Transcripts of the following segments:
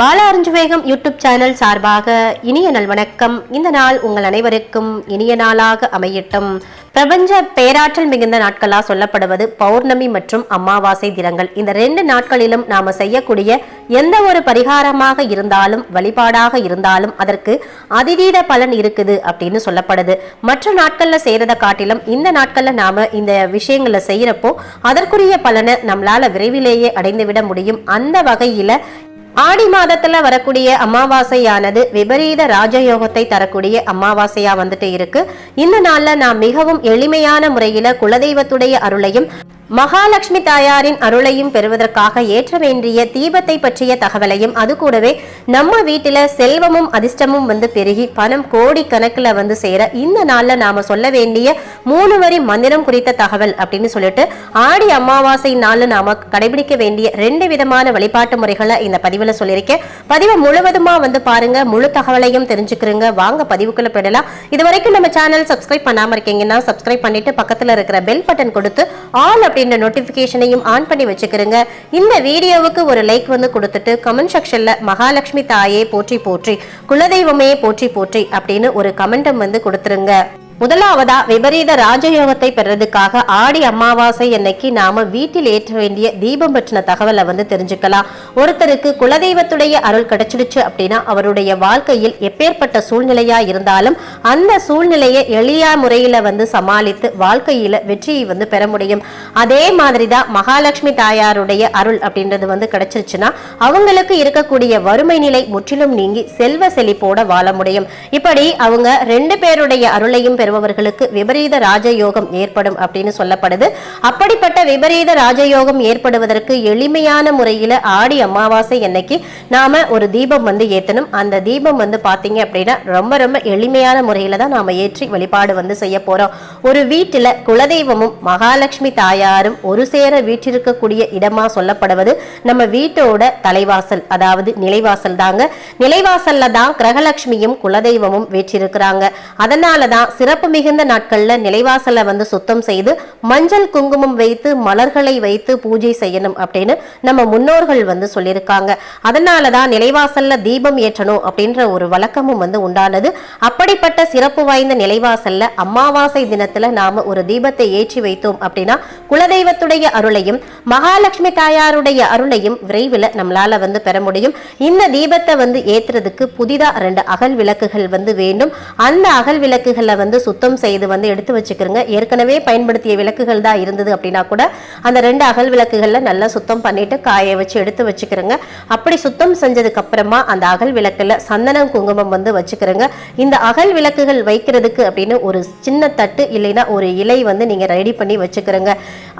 பால வேகம் YouTube channel சார்பாக இனிய நல்வணக்கம் இந்த நாள் உங்கள் அனைவருக்கும் இனிய நாளாக அமையட்டும். பிரபஞ்ச பேராற்றல் மிகுந்த நாட்களா சொல்லப்படுவது பௌர்ணமி மற்றும் அமாவாசை தினங்கள். இந்த ரெண்டு நாட்களிலும் நாம செய்யக்கூடிய எந்த ஒரு பரிகாரமாக இருந்தாலும் வழிபாடாக இருந்தாலும் அதற்கு அதிதீத பலன் இருக்குது அப்படின்னு சொல்லப்படுது. மற்ற நாட்கள்ல செய்யறதை காட்டிலும் இந்த நாட்களில் நாம இந்த விஷயங்களை செய்யறப்போ அதற்குரிய பலனை நம்மளால விரைவிலேயே அடைந்துவிட முடியும். அந்த வகையில் ஆடி மாதத்துல வரக்கூடிய அமாவாசையானது விபரீத ராஜயோகத்தை தரக்கூடிய அமாவாசையா வந்துட்டு இருக்கு. இந்த நாள்ல நாம் மிகவும் எளிமையான முறையில குலதெய்வத்துடைய அருளையும் மகாலட்சுமி தாயாரின் அருளையும் பெறுவதற்காக ஏற்ற வேண்டிய தீபத்தை பற்றிய தகவலையும் அது கூடவே நம்ம வீட்டில செல்வமும் அதிர்ஷ்டமும் வந்து பெருகி பணம் கோடி கணக்குல வந்து சேர இந்த நாள்ல நாம சொல்ல வேண்டிய மூணு வரி மந்திரம் குறித்த தகவல் அப்படின்னு சொல்லிட்டு ஆடி அமாவாசை நாள்ல நாம கடைபிடிக்க வேண்டிய ரெண்டு விதமான வழிபாட்டு முறைகளை இந்த பதிவுல சொல்லியிருக்கேன். பதிவை முழுவதுமா வந்து பாருங்க. முழு தகவலையும் தெரிஞ்சுக்கிறீங்க. வாங்க பதிவுக்குள்ள போயிடலாம். இது வரைக்கும் நம்ம சேனல் சப்ஸ்கிரைப் பண்ணாம இருக்கீங்கன்னா சப்ஸ்கிரைப் பண்ணிட்டு பக்கத்துல இருக்கிற பெல் பட்டன் கொடுத்து ஆல் அப்படின்ற நோட்டிபிகேஷனையும் ஆன் பண்ணி வச்சுக்கிறீங்க இந்த வீடியோவுக்கு ஒரு லைக் வந்து கொடுத்துட்டு கமெண்ட் செக்ஷன்ல மகாலட்சுமி தாயே போற்றி போற்றி குலதெய்வமே போற்றி போற்றி அப்படின்னு ஒரு கமெண்டம் வந்து கொடுத்துருங்க. முதலாவதா விபரீத ராஜயோகத்தை பெறதுக்காக ஆடி அமாவாசை அன்னைக்கு நாம வீட்டில் ஏற்ற வேண்டிய தீபம் பற்றின தகவலை வந்து தெரிஞ்சுக்கலாம். ஒருத்தருக்கு குலதெய்வத்துடைய அருள் கிடைச்சிடுச்சு அப்படின்னா அவருடைய வாழ்க்கையில் எப்பேற்பட்ட சூழ்நிலையா இருந்தாலும் அந்த சூழ்நிலையை எளிய முறையில வந்து சமாளித்து வாழ்க்கையில வெற்றியை வந்து பெற முடியும். அதே மாதிரிதான் மகாலட்சுமி தாயாருடைய அருள் அப்படின்றது வந்து கிடைச்சிருச்சுன்னா அவங்களுக்கு இருக்கக்கூடிய வறுமை நிலை முற்றிலும் நீங்கி செல்வ செழிப்போட வாழ முடியும். இப்படி அவங்க ரெண்டு பேருடைய அருளையும் வருபவர்களுக்கு விபரீத ராஜயோகம் ஏற்படும் அப்படின்னு சொல்லப்படுது. அப்படிப்பட்ட விபரீத ராஜயோகம் ஏற்படுவதற்கு எளிமையான முறையில ஆடி அமாவாசை அன்னைக்கு நாம ஒரு தீபம் வந்து ஏத்தணும். அந்த தீபம் வந்து பாத்தீங்க அப்படின்னா ரொம்ப ரொம்ப எளிமையான முறையில தான் நாம ஏற்றி வழிபாடு வந்து செய்ய போறோம். ஒரு வீட்டுல குலதெய்வமும் மகாலட்சுமி தாயாரும் ஒரு சேர வீற்றிருக்கக்கூடிய இடமா சொல்லப்படுவது நம்ம வீட்டோட தலைவாசல் அதாவது நிலைவாசல் தாங்க. நிலைவாசல்ல தான் கிரகலட்சுமியும் குலதெய்வமும் வீற்றிருக்கிறாங்க. அதனால தான் சிறப்பு மிகுந்த நாட்கள்ல நிலைவாசலை வந்து சுத்தம் செய்து மஞ்சள் குங்குமம் வைத்து மலர்களை வைத்து பூஜை செய்யணும் அப்படின்னு நம்ம முன்னோர்கள் வந்து சொல்லியிருக்காங்க. அதனால தான் நிலைவாசல்ல தீபம் ஏற்றணும் அப்படின்ற ஒரு வழக்கமும் வந்து உண்டானது. அப்படிப்பட்ட சிறப்பு வாய்ந்த நிலைவாசல்ல அமாவாசை தினத்துல நாம ஒரு தீபத்தை ஏற்றி வைத்தோம் அப்படின்னா குலதெய்வத்துடைய அருளையும் மகாலட்சுமி தாயாருடைய அருளையும் விரைவில் நம்மளால வந்து பெற முடியும். இந்த தீபத்தை வந்து ஏத்துறதுக்கு புதிதா ரெண்டு அகல் விளக்குகள் வந்து வேண்டும். அந்த அகல் விளக்குகளை வந்து சுத்தம் செய்து வந்து எடுத்து வச்சுக்கிறோங்க. ஏற்கனவே பயன்படுத்திய விளக்குகள் தான் இருந்தது அப்படின்னா கூட அந்த ரெண்டு அகல் விளக்குகளில் நல்லா சுத்தம் பண்ணிட்டு காய வச்சு எடுத்து வச்சுக்கிறோங்க. அப்படி சுத்தம் செஞ்சதுக்கு அப்புறமா அந்த அகல் விளக்கில் சந்தனம் குங்குமம் வந்து வச்சுக்கிறோங்க. இந்த அகல் விளக்குகள் வைக்கிறதுக்கு அப்படின்னு ஒரு சின்ன தட்டு இல்லைன்னா ஒரு இலை வந்து நீங்க ரெடி பண்ணி வச்சுக்கிறோங்க.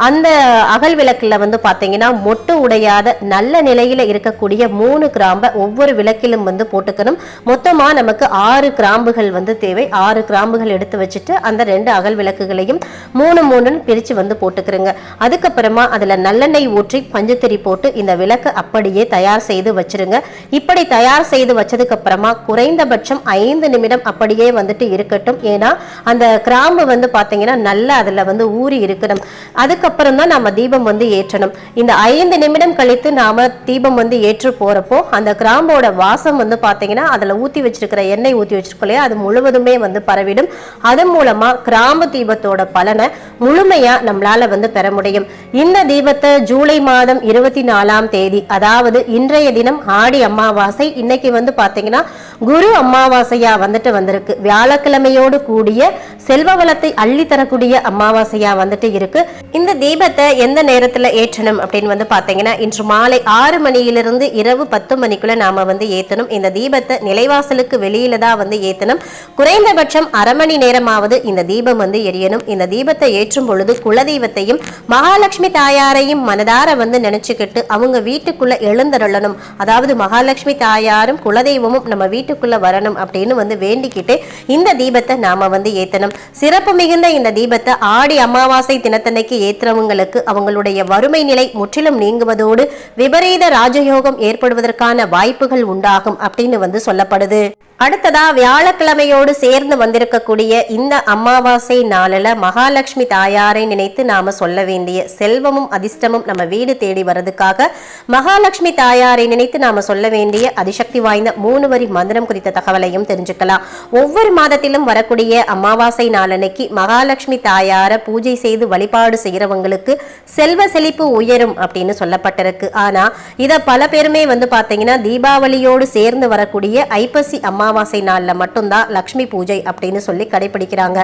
அந்த அகல் விளக்குல வந்து பாத்தீங்கன்னா மொட்டு உடையாத நல்ல நிலையில இருக்கக்கூடிய மூணு கிராம்பை ஒவ்வொரு விளக்கிலும் வந்து போட்டுக்கணும். மொத்தமா நமக்கு ஆறு கிராம்புகள் வந்து தேவை. ஆறு கிராம்புகள் எடுத்து வச்சுட்டு அந்த ரெண்டு அகல் விளக்குகளையும் மூணு மூணுன்னு பிரித்து வந்து போட்டுக்கிறோங்க. அதுக்கப்புறமா அதுல நல்லெண்ணெய் ஊற்றி பஞ்சுத்திரி போட்டு இந்த விளக்கு அப்படியே தயார் செய்து வச்சிருங்க. இப்படி தயார் செய்து வச்சதுக்கப்புறமா குறைந்தபட்சம் ஐந்து நிமிடம் அப்படியே வந்துட்டு இருக்கட்டும். ஏன்னா அந்த கிராம்பு வந்து பார்த்தீங்கன்னா நல்லா அதுல வந்து ஊறி இருக்கணும். அதுக்கப்புறம் தான் நம்ம தீபம் வந்து ஏற்றணும். இந்த ஐந்து நிமிடம் கழித்து நாம தீபம் வந்து ஏற்று போறப்போ அந்த கிராம்போட வாசம் வந்து பார்த்தீங்கன்னா அதில் ஊற்றி வச்சிருக்கிற எண்ணெய் ஊற்றி வச்சிருக்கோம் இல்லையா? அது முழுவதுமே வந்து பரவிடும். அது மூலமா கிராம தீபத்தோட பலனை முழுமையா நம்மளால வந்து பெற முடியும். இந்த தீபத்தை ஜூலை மாதம் இருபத்தி நாலாம் தேதி அதாவது இன்றைய தினம் ஆடி அமாவாசை இன்னைக்கு வந்து பாத்தீங்கன்னா குரு அமாவாசையா வந்துட்டு வந்திருக்கு. வியாழக்கிழமையோடு கூடிய செல்வ வளத்தை அள்ளி தரக்கூடிய அமாவாசையா வந்துட்டு இருக்கு. இந்த தீபத்தை எந்த நேரத்துல ஏற்றணும் அப்படின்னு வந்து பாத்தீங்கன்னா இன்று மாலை ஆறு மணியிலிருந்து இரவு பத்து மணிக்குள்ள நாம வந்து ஏத்தணும். இந்த தீபத்தை நிலைவாசலுக்கு வெளியில தான் வந்து ஏத்தணும். குறைந்தபட்சம் அரை மணி நேரம் நேரமாவது இந்த தீபம் வந்து எரியணும். இந்த தீபத்தை ஏற்றும் பொழுது குலதெய்வத்தையும் மகாலட்சுமி தாயாரையும் மனதார வந்து நினைச்சுக்கிட்டு அவங்க வீட்டுக்குள்ள எழுந்தருளணும். அதாவது மகாலட்சுமி தாயாரும் குலதெய்வமும் நம்ம வீட்டுக்குள்ள வரணும் அப்படின்னு வந்து வேண்டிக்கிட்டு இந்த தீபத்தை நாம வந்து ஏத்தணும். சிறப்பு மிகுந்த இந்த தீபத்தை ஆடி அமாவாசை தினத்தன்னைக்கு ஏத்துறவங்களுக்கு அவங்களுடைய வறுமை நிலை முற்றிலும் நீங்குவதோடு விபரீத ராஜயோகம் ஏற்படுவதற்கான வாய்ப்புகள் உண்டாகும் அப்படின்னு வந்து சொல்லப்படுது. அடுத்ததா வியாழக்கிழமையோடு சேர்ந்து வந்திருக்கக்கூடிய இந்த அமாவாசை நாளில் மகாலட்சுமி தாயாரை நினைத்து நாம சொல்ல வேண்டிய செல்வமும் அதிர்ஷ்டமும் நம்ம வீடு தேடி வர்றதுக்காக மகாலட்சுமி தாயாரை நினைத்து நாம சொல்ல வேண்டிய அதிசக்தி வாய்ந்த மூணு வரி மந்திரம் குறித்த தகவலையும் தெரிஞ்சுக்கலாம். ஒவ்வொரு மாதத்திலும் வரக்கூடிய அமாவாசை நாளன்னைக்கு மகாலட்சுமி தாயாரை பூஜை செய்து வழிபாடு செய்யறவங்களுக்கு செல்வ செழிப்பு உயரும் அப்படின்னு சொல்லப்பட்டிருக்கு. ஆனா இதை பல பேருமே வந்து பார்த்தீங்கன்னா தீபாவளியோடு சேர்ந்து வரக்கூடிய ஐப்பசி அம்மா அமாவாசை நாளில் மட்டும்தான் லக்ஷ்மி பூஜை அப்படின்னு சொல்லி கடைபிடிக்கிறாங்க.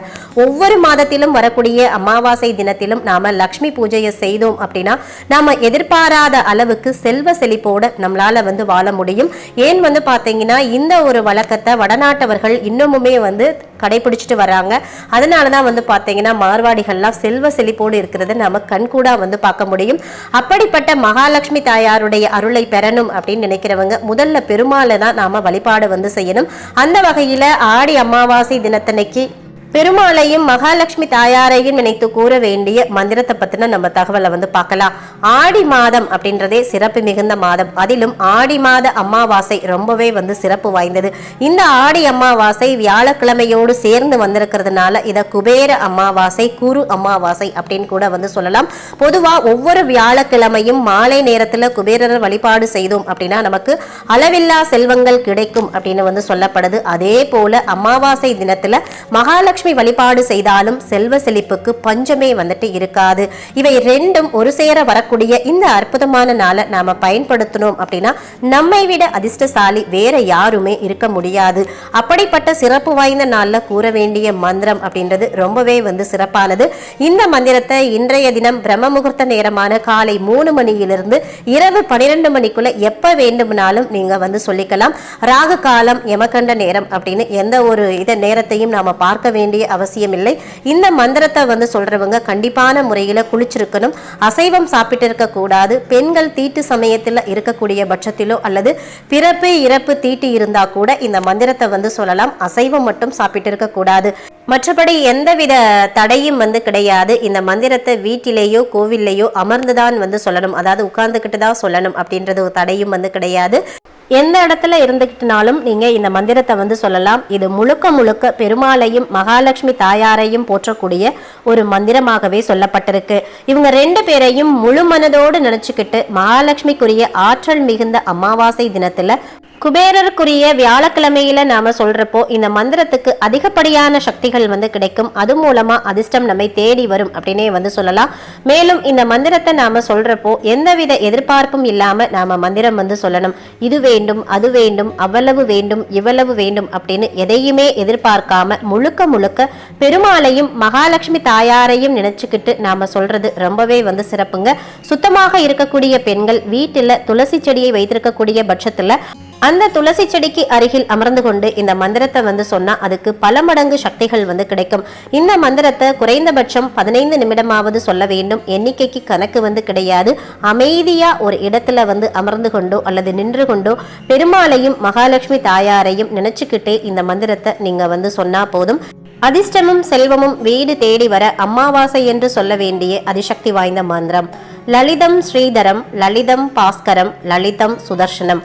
ஒவ்வொரு மாதத்திலும் வரக்கூடிய அமாவாசை தினத்திலும் நாம லக்ஷ்மி பூஜையை செய்தோம் அப்படின்னா நாம எதிர்பாராத அளவுக்கு செல்வ செழிப்போட நம்மளால வந்து வாழ முடியும். ஏன் வந்து பாத்தீங்கன்னா இந்த ஒரு வழக்கத்தை வடநாட்டவர்கள் இன்னமுமே வந்து கடைபிடிச்சிட்டு வராங்க. அதனால தான் வந்து பார்த்தீங்கன்னா மார்வாடிகள்லாம் செல்வ செழிப்போடு இருக்கிறத நம்ம கண்கூடா வந்து பார்க்க முடியும். அப்படிப்பட்ட மகாலட்சுமி தாயாருடைய அருளை பெறணும் அப்படின்னு நினைக்கிறவங்க முதல்ல பெருமாளை தான் நாம வழிபாடு வந்து செய்யணும். அந்த வகையில் ஆடி அமாவாசை தினத்தன்னைக்கு பெருமாளையும் மகாலட்சுமி தாயாரையும் நினைத்து கூற வேண்டிய மந்திரத்தை பத்தின நம்ம தகவலை வந்து பார்க்கலாம். ஆடி மாதம் அப்படின்றதே சிறப்பு மிகுந்த மாதம். அதிலும் ஆடி மாத அமாவாசை ரொம்பவே வந்து சிறப்பு வாய்ந்தது. இந்த ஆடி அமாவாசை வியாழக்கிழமையோடு சேர்ந்து வந்திருக்கிறதுனால இதை குபேர அமாவாசை குரு அமாவாசை அப்படின்னு கூட வந்து சொல்லலாம். பொதுவா ஒவ்வொரு வியாழக்கிழமையும் மாலை நேரத்துல குபேரர் வழிபாடு செய்தோம் அப்படின்னா நமக்கு அளவில்லா செல்வங்கள் கிடைக்கும் அப்படின்னு வந்து சொல்லப்படுது. அதே போல அமாவாசை தினத்துல மகாலட்சுமி மகாலட்சுமி வழிபாடு செய்தாலும் செல்வ செழிப்புக்கு பஞ்சமே வந்துட்டு இருக்காது. இவை ரெண்டும் ஒரு சேர வரக்கூடிய இந்த அற்புதமான நாளை நாம பயன்படுத்தணும் அப்படின்னா நம்மை விட அதிர்ஷ்டசாலி வேற யாருமே இருக்க முடியாது. அப்படிப்பட்ட சிறப்பு வாய்ந்த நாளில் கூற வேண்டிய மந்திரம் அப்படின்றது ரொம்பவே வந்து சிறப்பானது. இந்த மந்திரத்தை இன்றைய தினம் பிரம்ம முகூர்த்த நேரமான காலை மூணு மணியிலிருந்து இரவு பனிரெண்டு மணிக்குள்ள எப்ப வேண்டுமானாலும் நீங்க வந்து சொல்லிக்கலாம். ராகு காலம் எமகண்ட நேரம் அப்படின்னு எந்த ஒரு இத நேரத்தையும் நாம பார்க்க வேண்டும் வேண்டிய அவசியம் இல்லை இந்த மந்திரத்தை வந்து சொல்றவங்க கண்டிப்பான முறையில குளிச்சிருக்கணும். அசைவம் சாப்பிட்டு இருக்க கூடாது. பெண்கள் தீட்டு சமயத்தில் இருக்கக்கூடிய பட்சத்திலோ அல்லது பிறப்பு இறப்பு தீட்டு இருந்தா கூட இந்த மந்திரத்தை வந்து சொல்லலாம். அசைவம் மட்டும் சாப்பிட்டு இருக்க கூடாது. மற்றபடி எந்தவித தடையும் வந்து கிடையாது. இந்த மந்திரத்தை வீட்டிலேயோ கோவில்லையோ அமர்ந்துதான் வந்து சொல்லணும். அதாவது உட்கார்ந்துக்கிட்டு தான் சொல்லணும் அப்படின்றது ஒரு தடையும் வந்து கிடையாது. எந்த இடத்துல இருந்துக்கிட்டனாலும் நீங்க இந்த மந்திரத்தை வந்து சொல்லலாம். இது முழுக்க முழுக்க பெருமாளையும் மகாலட்சுமி தாயாரையும் போற்றக்கூடிய ஒரு மந்திரமாகவே சொல்லப்பட்டிருக்கு. இவங்க ரெண்டு பேரையும் முழு மனதோடு நினச்சிக்கிட்டு மகாலட்சுமிக்குரிய ஆற்றல் மிகுந்த அமாவாசை தினத்துல குபேரருக்குரிய வியாழக்கிழமையில நாம சொல்றப்போ இந்த மந்திரத்துக்கு அதிகப்படியான சக்திகள் வந்து கிடைக்கும். அது மூலமா அதிர்ஷ்டம் நம்மை தேடி வரும் அப்படின்னே வந்து சொல்லலாம். மேலும் இந்த மந்திரத்தை நாம சொல்றப்போ எந்தவித எதிர்பார்ப்பும் இல்லாம நாம மந்திரம் வந்து சொல்லணும். இதுவே வேண்டும் அது வேண்டும் அவ்வளவு வேண்டும் இவ்வளவு வேண்டும் அப்படின்னு எதையுமே எதிர்பார்க்காம முழுக்க முழுக்க பெருமாளையும் மகாலட்சுமி தாயாரையும் நினைச்சுக்கிட்டு நாம சொல்றது ரொம்பவே வந்து சிறப்புங்க. சுத்தமாக இருக்கக்கூடிய பெண்கள் வீட்டில் துளசி செடியை வைத்திருக்கக்கூடிய பட்சத்துல அந்த துளசி செடிக்கு அருகில் அமர்ந்து கொண்டு இந்த மந்திரத்தை வந்து சொன்னா அதுக்கு பல மடங்கு சக்திகள் வந்து கிடைக்கும். இந்த மந்திரத்தை குறைந்தபட்சம் பதினைந்து நிமிடமாவது சொல்ல வேண்டும். எண்ணிக்கைக்கு கணக்கு வந்து கிடையாது. அமைதியா ஒரு இடத்துல வந்து அமர்ந்து கொண்டோ அல்லது நின்று கொண்டோ பெருமாளையும் மகாலட்சுமி தாயாரையும் நினைச்சுக்கிட்டே இந்த மந்திரத்தை நீங்க வந்து சொன்னா போதும். அதிர்ஷ்டமும் செல்வமும் வீடு தேடி வர அமாவாசை என்று சொல்ல வேண்டிய அதிசக்தி வாய்ந்த மந்திரம். லலிதம் ஸ்ரீதரம் லலிதம் பாஸ்கரம் லலிதம் சுதர்ஷனம்.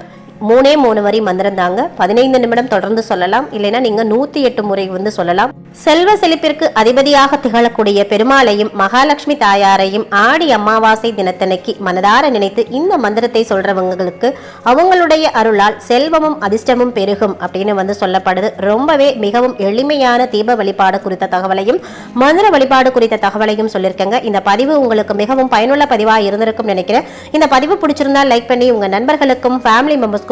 மூணே மூணு வரி மந்திரம் தாங்க. பதினைந்து நிமிடம் தொடர்ந்து சொல்லலாம். இல்லைன்னா நீங்க நூத்தி எட்டு முறை வந்து சொல்லலாம். செல்வ செழிப்பிற்கு அதிபதியாக திகழக்கூடிய பெருமாளையும் மகாலட்சுமி தாயாரையும் ஆடி அமாவாசை தினத்தனைக்கு மனதார நினைத்து இந்த மந்திரத்தை சொல்றவங்களுக்கு அவங்களுடைய அருளால் செல்வமும் அதிர்ஷ்டமும் பெருகும் அப்படின்னு வந்து சொல்லப்படுது. ரொம்பவே மிகவும் எளிமையான தீப வழிபாடு குறித்த தகவலையும் மந்திர வழிபாடு குறித்த தகவலையும் சொல்லியிருக்கேங்க. இந்த பதிவு உங்களுக்கு மிகவும் பயனுள்ள பதிவாக இருந்திருக்கும் நினைக்கிறேன். இந்த பதிவு பிடிச்சிருந்தா லைக் பண்ணி உங்க நண்பர்களுக்கும் ஃபேமிலி மெம்பர்ஸ்க்கும்